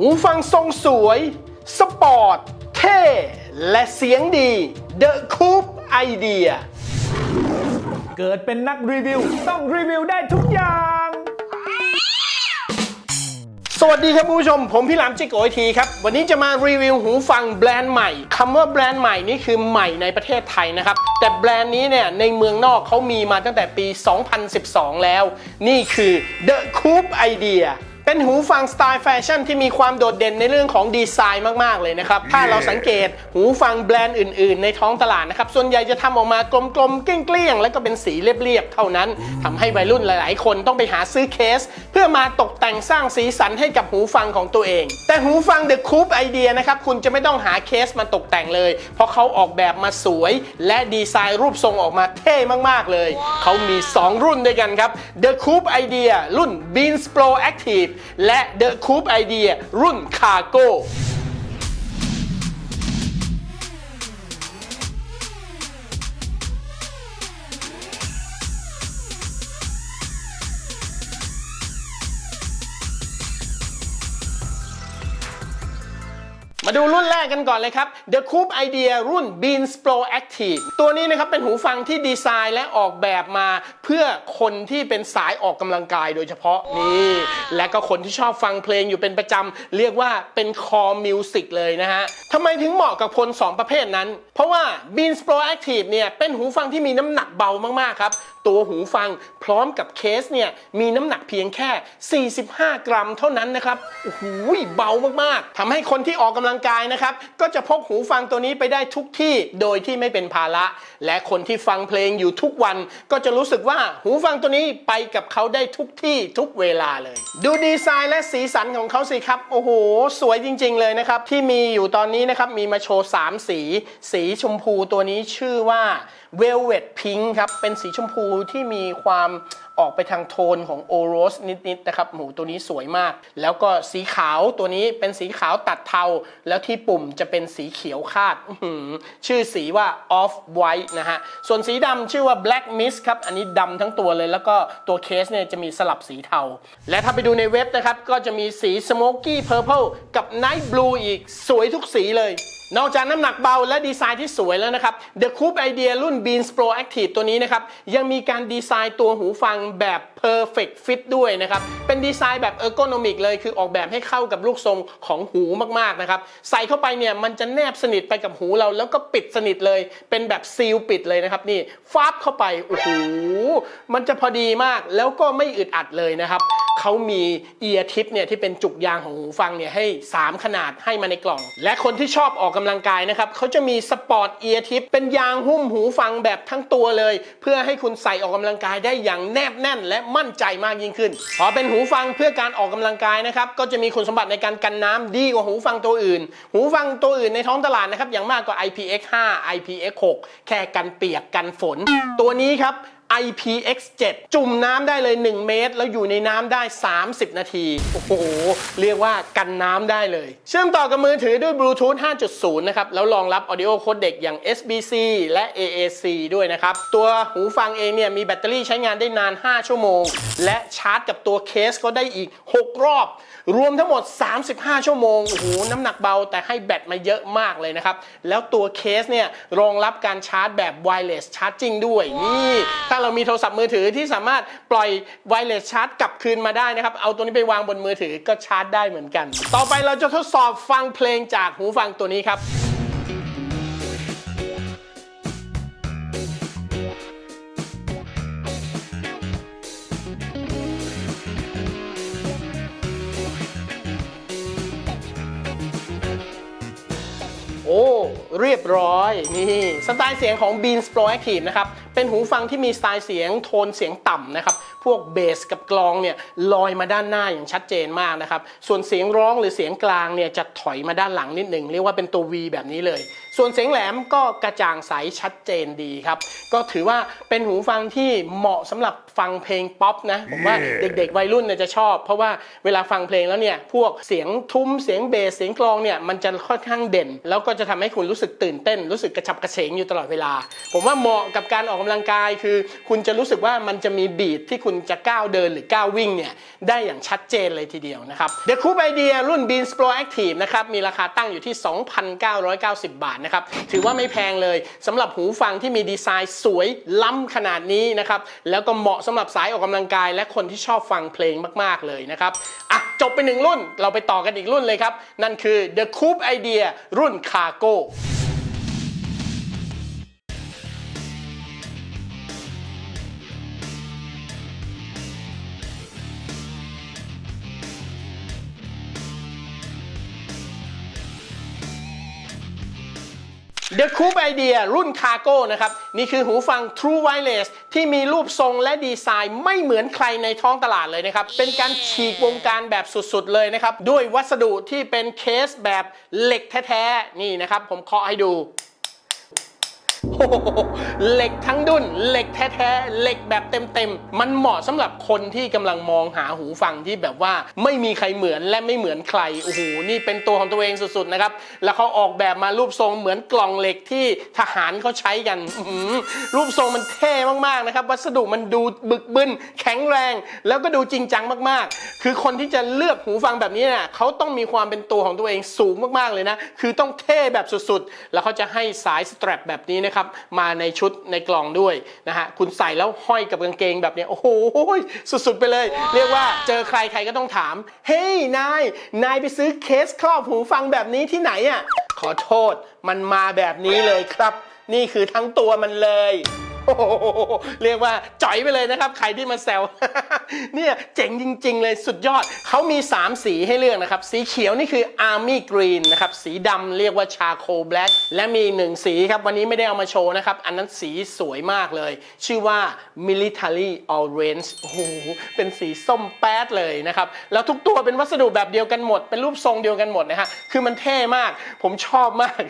หูฟังทรงสวย สปอร์ต เท่ และเสียงดี The Coupe Idea เกิดเป็นนักรีวิว ต้องรีวิวได้ทุกอย่าง สวัสดีครับคุณผู้ชม ผมพี่หลามจิกโอยทีครับ วันนี้จะมารีวิวหูฟังแบรนด์ใหม่คำว่าแบรนด์ใหม่นี่คือใหม่ในประเทศไทยนะครับ แต่แบรนด์นี้เนี่ยในเมืองนอกเขามีมาตั้งแต่ปี 2012 แล้ว นี่คือ The Coupe Idea เป็นหูฟังสไตล์แฟชั่นที่มีความโดดเด่นในเรื่องของดีไซน์มากๆเลยนะครับ ถ้าเราสังเกตหูฟังแบรนด์อื่น ๆ ในท้องตลาดนะครับ ส่วนใหญ่จะทำออกมากลมๆ เกลี้ยงๆ แล้วก็เป็นสีเรียบ ๆ เท่านั้นทำให้วัยรุ่นหลาย ๆ คนต้องไปหาซื้อเคส เพื่อมาตกแต่งสร้างสีสันให้กับหูฟังของตัวเอง แต่หูฟัง The Coupe Idea นะครับ คุณจะไม่ต้องหาเคสมาตกแต่งเลย เพราะเขาออกแบบมาสวย และดีไซน์รูปทรงออกมาเท่มากๆเลย เขามี 2 รุ่นด้วยกันครับ The Coupe Idea รุ่น Beans Pro Active และ The Coupe Idea รุ่น Cargo มาดูรุ่นแรกกันก่อนเลยครับ The Coupe Idea รุ่น Beans Pro Active ตัวนี้นะครับเป็นหูฟังที่ดีไซน์และออกแบบมาเพื่อคนที่เป็นสายออกกำลังกายโดยเฉพาะนี่ และก็คนที่ชอบฟังเพลงอยู่เป็นประจำเรียกว่าเป็นคอมิวสิกเลยนะฮะทำไมถึงเหมาะกับคน 2 ประเภทนั้น เพราะว่า Beans Pro Active เนี่ยเป็นหูฟังที่มีน้ำหนักเบามาก ๆ ครับ ตัวหูฟังพร้อมกับเคสเนี่ยมีน้ำหนักเพียงแค่ 45 กรัมเท่านั้นนะครับโอ้โหเบามาก ๆทำให้คนที่ออกกำลังกายนะครับก็จะพกหูฟังตัวนี้ไปได้ทุกที่โดยที่ไม่เป็นภาระ และคนที่ฟังเพลงอยู่ทุกวันก็จะรู้สึกว่าหูฟังตัวนี้ไปกับเขาได้ทุกที่ทุกเวลาเลย ดูดีไซน์และสีสันของเขาสิครับ โอ้โห สวยจริง ๆ เลยนะครับ ที่มีอยู่ตอนนี้นะครับ มีมาโชว์ 3 สี สีชมพูตัวนี้ชื่อว่า Velvet Pink ครับ เป็นสีชมพูที่มีความ ออกไปทางโทนของโอโรสนิดๆนะครับหมูตัวนี้สวยมาก แล้วก็สีขาวตัวนี้เป็นสีขาวตัดเทา แล้วที่ปุ่มจะเป็นสีเขียวคาด ชื่อสีว่า Off White นะฮะ ส่วนสีดำชื่อว่า Black Mist ครับ อันนี้ดำทั้งตัวเลยแล้วก็ตัวเคสเนี่ยจะมีสลับสีเทา และถ้าไปดูในเว็บนะครับ ก็จะมีสี Smoky Purple กับ Night Blue อีกสวยทุกสีเลย นอกจากน้ำหนักเบาและดีไซน์ที่สวยแล้วนะครับ The Coupe Idea รุ่น Beans Pro Active ตัวนี้นะครับ ยังมีการดีไซน์ตัวหูฟังแบบ Perfect Fit ด้วยนะครับ เป็นดีไซน์แบบ Ergonomic เลย คือออกแบบให้เข้ากับลูกทรงของหูมาก ๆ นะครับ ใส่เข้าไปเนี่ย มันจะแนบสนิทไปกับหูเรา แล้วก็ปิดสนิทเลย เป็นแบบซีลปิดเลยนะครับ นี่ฟาบเข้าไป โอ้โห มันจะพอดีมาก แล้วก็ไม่อึดอัดเลยนะครับ เขามีเอียทิปเนี่ยที่เป็นจุกยางของหูฟังเนี่ยให้ 3 ขนาดให้มาในกล่อง และคนที่ชอบออกกำลังกายนะครับเขาจะมีสปอร์ตเอียทิปเป็นยางหุ้มหูฟังแบบทั้งตัวเลย เพื่อให้คุณใส่ออกกำลังกายได้อย่างแนบแน่น และมั่นใจมากยิ่งขึ้น พอเป็นหูฟังเพื่อการออกกำลังกายนะครับก็จะมีคุณสมบัติในการกันน้ำดีกว่าหูฟังตัวอื่น หูฟังตัวอื่นในท้องตลาดนะครับอย่างมากก็ IPX5 IPX6 แค่กันเปียกกันฝน ตัวนี้ครับ IPX7 จุ่มน้ำได้เลย 1 เมตร แล้วอยู่ในน้ำได้ 30 นาที โอ้โห เรียกว่ากันน้ำได้เลย เชื่อมต่อกับมือถือด้วยบลูทูธ5.0 นะครับ แล้วรองรับ Audio Codec อย่าง SBC และ AAC ด้วยนะครับ ตัวหูฟังเองเนี่ยมีแบตเตอรี่ใช้งานได้นาน 5 ชั่วโมง และชาร์จกับตัวเคสก็ได้อีก 6 รอบ รวมทั้งหมด 35 ชั่วโมง โอ้โห น้ำหนักเบาแต่ให้แบตมาเยอะมากเลยนะครับ แล้วตัวเคสเนี่ยรองรับการชาร์จแบบ wireless charging ด้วย นี่ ถ้าเรามีโทรศัพท์มือถือที่สามารถปล่อยไวเลสชาร์จกลับคืนมาได้นะครับ เอาตัวนี้ไปวางบนมือถือก็ชาร์จได้เหมือนกัน ต่อไปเราจะทดสอบฟังเพลงจากหูฟังตัวนี้ครับ เรียบร้อยนี่สไตล์เสียงของ Beans Pro Active นะครับเป็นหูฟังที่มีสไตล์เสียงโทนเสียงต่ำนะครับพวกเบสกับกลองเนี่ยลอยมาด้านหน้าอย่างชัดเจนมากนะครับส่วนเสียงร้องหรือเสียงกลางเนี่ยจะถอยมาด้านหลังนิดหนึ่งเรียกว่าเป็นตัว V แบบนี้เลย ส่วนเสียงแหลมก็กระจ่างใสชัดเจนดีครับ ก็ถือว่าเป็นหูฟังที่เหมาะสำหรับฟังเพลงป๊อปนะผมว่าเด็กๆ วัยรุ่นเนี่ยจะชอบ เพราะว่าเวลาฟังเพลงแล้วเนี่ยพวกเสียงทุ้มเสียงเบสเสียงกลองเนี่ยมันจะค่อนข้างเด่น แล้วก็จะทำให้คุณรู้สึกตื่นเต้น รู้สึกกระฉับกระเฉงอยู่ตลอดเวลา ผมว่าเหมาะกับการออกกำลังกายคือ คุณจะรู้สึกว่ามันจะมีบีทที่คุณคุณจะก้าวเดินหรือก้าววิ่งเนี่ยได้อย่างชัดเจนเลยทีเดียวนะครับ The Coupe Idea รุ่น Beans Pro Active นะครับมีราคาตั้งอยู่ที่ 2,990 บาทนะครับถือว่าไม่แพงเลยสำหรับหูฟังที่มีดีไซน์สวยล้ำขนาดนี้นะครับแล้วก็เหมาะสำหรับสายออกกำลังกาย และคนที่ชอบฟังเพลงมากๆเลยนะครับอะจบไปหนึ่งรุ่นเราไปต่อกันอีกรุ่นเลยครับ นั่นคือ The Coupe Idea รุ่น Cargo The Coop Idea รุ่น Cargo นะครับ นี่คือหูฟัง True Wireless ที่มีรูปทรงและดีไซน์ไม่เหมือนใครในท้องตลาดเลยนะครับ เป็นการฉีกวงการแบบสุดๆเลยนะครับ ด้วยวัสดุที่เป็นเคสแบบเหล็กแท้ๆ นี่นะครับ ผมเคาะให้ดู เหล็กทั้งดุนเหล็กแท้ๆเหล็กแบบเต็มๆ มันเหมาะสำหรับคนที่กำลังมองหาหูฟังที่แบบว่าไม่มีใครเหมือนและไม่เหมือนใครโอ้โหนี่เป็นตัวของตัวเองสุดๆนะครับแล้วเขาออกแบบมารูปทรงเหมือนกล่องเหล็กที่ทหารเขาใช้กันรูปทรงมันเท่มากๆนะครับ วัสดุมันดูบึกบึนแข็งแรง แล้วก็ดูจริงจังมากๆ คือคนที่จะเลือกหูฟังแบบนี้เนี่ยเขาต้องมีความเป็นตัวของตัวเองสูงมากๆเลยนะ คือต้องเท่แบบสุดๆ แล้วเขาจะให้สายสแตรปแบบนี้นะครับมาในชุดในกล่องด้วยนะฮะคุณใส่แล้วห้อยกับกางเกงแบบเนี้ยโอ้โหสุดๆไปเลย เรียกว่าเจอใครใครก็ต้องถาม เฮ้ยนายนายไปซื้อเคสครอบหูฟังแบบนี้ที่ไหนอะขอโทษมันมาแบบนี้เลยครับ นี่คือทั้งตัวมันเลย โอ้โหเรียกว่าจ่อยไปเลยนะครับ ใครที่มาแซว เนี่ยเจ๋งจริง ๆ เลยสุดยอด เขามี 3 สีให้เลือกนะครับ สีเขียวนี่คือ Army Green นะครับ สีดำเรียกว่า Charcoal Black และมีหนึ่งสีครับ วันนี้ไม่ได้เอามาโชว์นะครับ อันนั้นสีสวยมากเลย ชื่อว่า Military Orange โอ้โห เป็นสีส้มแป๊ดเลยนะครับ แล้วทุกตัวเป็นวัสดุแบบเดียวกันหมด เป็นรูปทรงเดียวกันหมดนะฮะ คือมันเท่มาก ผมชอบมาก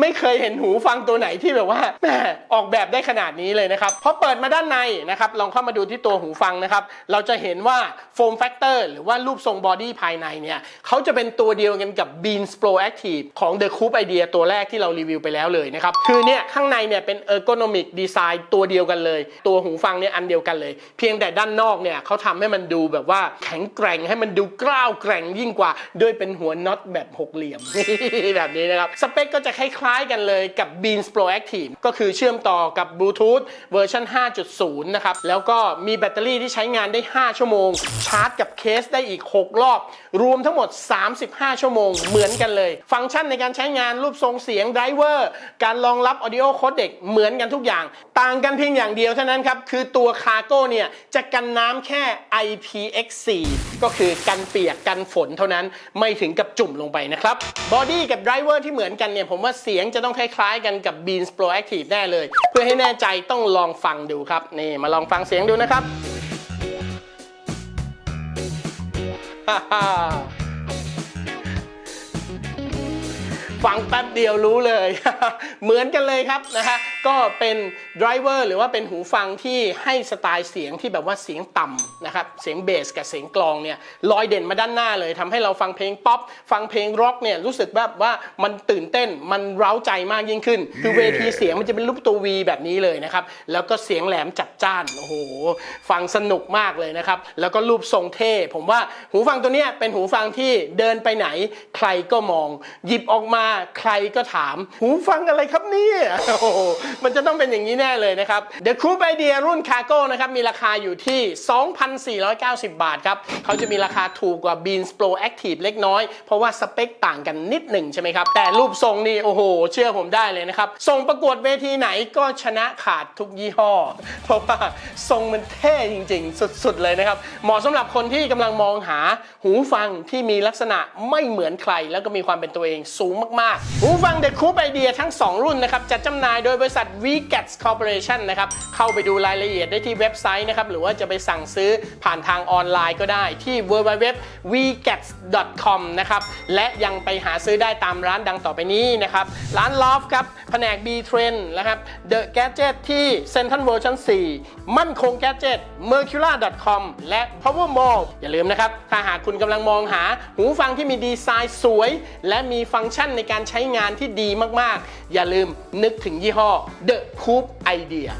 ไม่เคยเห็นหูฟังตัวไหนที่แบบว่าแหมออกแบบได้ขนาดนี้เลยเลยนะครับพอเปิดมาด้านในนะครับลองเข้ามาดูที่ตัวหูฟังนะครับเราจะเห็นว่าโฟมแฟกเตอร์หรือว่ารูปทรงบอดี้ภายในเนี่ยเขาจะเป็นตัวเดียวกันกับ Beans Pro Active ของ The Coupe Idea ตัวแรกที่เรารีวิวไปแล้วเลยนะครับคือเนี่ยข้างในเนี่ยเป็น ergonomic design ตัวเดียวกันเลย ตัวหูฟังเนี่ยอันเดียวกันเลย เพียงแต่ด้านนอกเนี่ยเขาทำให้มันดูแบบว่าแข็งแกร่งให้มันดูกล้าวแกร่งยิ่งกว่า ด้วยเป็นหัวน็อตแบบหกเหลี่ยมแบบนี้นะครับสเปคก็จะคล้ายๆกันเลยกับ Beans Pro Active ก็คือเชื่อมต่อกับ Bluetooth เวอร์ชัน5.0 นะครับ แล้วก็มีแบตเตอรี่ที่ใช้งานได้ 5 ชั่วโมง ชาร์จกับเคสได้อีก 6 รอบ รวมทั้งหมด 35 ชั่วโมงเหมือนกันเลย ฟังก์ชันในการใช้งานรูปทรงเสียงไดรเวอร์การรองรับ Audio Codec เหมือนกันทุกอย่าง ต่างกันเพียงอย่างเดียวเท่านั้นครับ คือตัวคาร์โก้เนี่ย จะกันน้ำแค่ IPX4 ก็คือกันเปียกกันฝนเท่านั้นไม่ถึงกับจุ่มลงไปนะครับบอดี้กับไดรเวอร์ที่เหมือนกันเนี่ยผมว่าเสียงจะต้องคล้ายๆกันกับ Beans Pro Active แน่เลย เพื่อให้แน่ใจต้องลองฟังดูครับนี่มาลองฟังเสียงดูนะครับฮ่า ฟังแป๊บเดียวรู้เลย เหมือนกันเลยครับนะฮะก็เป็นไดรเวอร์หรือว่าเป็นหูฟังที่ให้สไตล์เสียงที่แบบว่าเสียงต่ำนะครับเสียงเบสกับเสียงกลองเนี่ยลอยเด่นมาด้านหน้าเลยทำให้เราฟังเพลงป๊อปฟังเพลงร็อกเนี่ยรู้สึกแบบว่ามันตื่นเต้นมันเร้าใจมากยิ่งขึ้น คือเวทีเสียงมันจะเป็นรูปตัววีแบบนี้เลยนะครับแล้วก็เสียงแหลมจัดจ้านโอ้โหฟังสนุกมากเลยนะครับแล้วก็รูปทรงเท่ผมว่าหูฟังตัวเนี้ยเป็นหูฟังที่เดินไปไหนใครก็มอง หยิบออกมาใครก็ถาม หูฟังอะไรครับเนี่ยโอ้โหมันจะต้องเป็นอย่างนี้แน่เลยนะครับ The Coupe Idea รุ่น Cargo นะครับ มีราคาอยู่ที่ 2,490 บาทครับ เขาจะมีราคาถูกกว่า Beans Pro Active เล็กน้อย เพราะว่าสเปคต่างกันนิดหนึ่งใช่ไหมครับ แต่รูปทรงนี่ โอ้โห เชื่อผมได้เลยนะครับส่งประกวดเวทีไหนก็ชนะขาดทุกยี่ห้อ เพราะว่าทรงมันเท่จริง ๆ สุด ๆ เลยนะครับ เหมาะสำหรับคนที่กำลังมองหาหูฟังที่มีลักษณะไม่เหมือนใคร แล้วก็มีความเป็นตัวเองสูงมากๆหูฟัง The Coupe Idea ทั้ง 2 รุ่นนะครับจัดจำหน่ายโดยบริษัท VGATS Corporation นะครับเข้าไปดูรายละเอียดได้ที่เว็บไซต์นะครับหรือว่าจะไปสั่งซื้อผ่านทางออนไลน์ก็ได้ที่ www.vgats.com นะครับและยังไปหาซื้อได้ตามร้านดังต่อไปนี้นะครับร้าน Loft ครับแผนก B Trend นะครับ The Gadget ที่ Central World ชั้น 4 มั่นคง Gadget Mercura.com และ Power Mall อย่าลืมนะครับ ถ้าหากคุณกำลังมองหาหูฟังที่มีดีไซน์สวย และมีฟังก์ชันในการใช้งานที่ดีมากๆ อย่าลืมนึกถึงยี่ห้อ The Coupe Idea